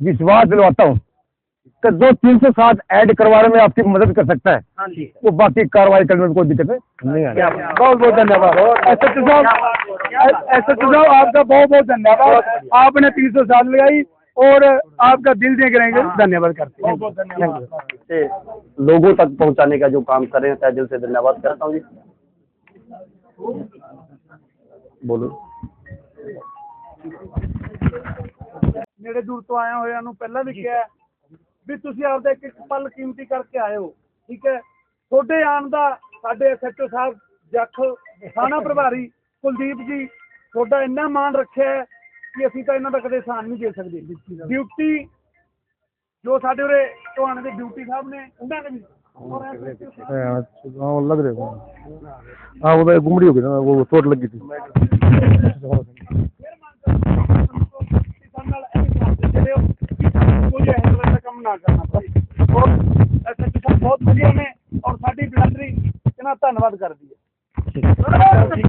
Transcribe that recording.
विश्वास दिलवाता हूँ कि जो तीन सौ सात ऐड करवाने में आपकी मदद कर सकता है। हाँ जी। वो बाकी कार्रवाई करने में कोई दिक्कत नहीं। आएगी बहुत बहुत धन्यवाद। एस एच साहब एस एच साहब आपका बहुत बहुत धन्यवाद। आपने तीन सौ सात लगाई और आपका दिल देख रहे धन्यवाद करते हैं। लोगों तक पहुँचाने का जो काम कर रहे हैं तय दिल से धन्यवाद करता हूँ जी। बोलो। ਨੇੜੇ ਦੂਰ ਤੋਂ ਆਇਆ ਹੋਇਆਂ ਨੂੰ ਪਹਿਲਾਂ ਵੀ ਕਿਹਾ ਹੈ ਵੀ ਤੁਸੀਂ ਆਪਦਾ ਇੱਕ ਇੱਕ ਪਲ ਕੀਮਤੀ ਕਰਕੇ ਆਏ ਹੋ ਠੀਕ ਹੈ ਤੁਹਾਡੇ ਆਉਣ ਦਾ ਸਾਡੇ ਐਸਐਚਓ ਸਾਹਿਬ ਜੱਖ ਥਾਣਾ ਪ੍ਰਭਾਰੀ ਕੁਲਦੀਪ ਜੀ ਤੁਹਾਡਾ ਇੰਨਾ ਮਾਣ ਰੱਖਿਆ ਹੈ ਕਿ ਅਸੀਂ ਤਾਂ ਇਹਨਾਂ ਦਾ ਕਦੇ ਸਾਨ ਨਹੀਂ ਦੇ ਸਕਦੇ ਡਿਊਟੀ ਜੋ ਸਾਡੇ ਉਰੇ ਟਵਾਣੇ ਦੇ ਡਿਊਟੀ ਸਾਹਿਬ ਨੇ ਉਹਨਾਂ ਨੇ ਵੀ ਔਰ SHO ਸਾਹਿਬ हाँ लग रहे हाँ वो तो गुमड़ी हो गई ना वो चोट लगी थी ਜਿਹਾ ਕਰਨਾ ਪਵੇ ਔਰ ਐਸਐਚਓ ਸਾਹਿਬ ਬਹੁਤ ਵਧੀਆ ਨੇ ਔਰ ਸਾਡੀ ਬਿਰਾਦਰੀ ਇਹਨਾਂ ਧੰਨਵਾਦ ਕਰਦੀ ਹੈ।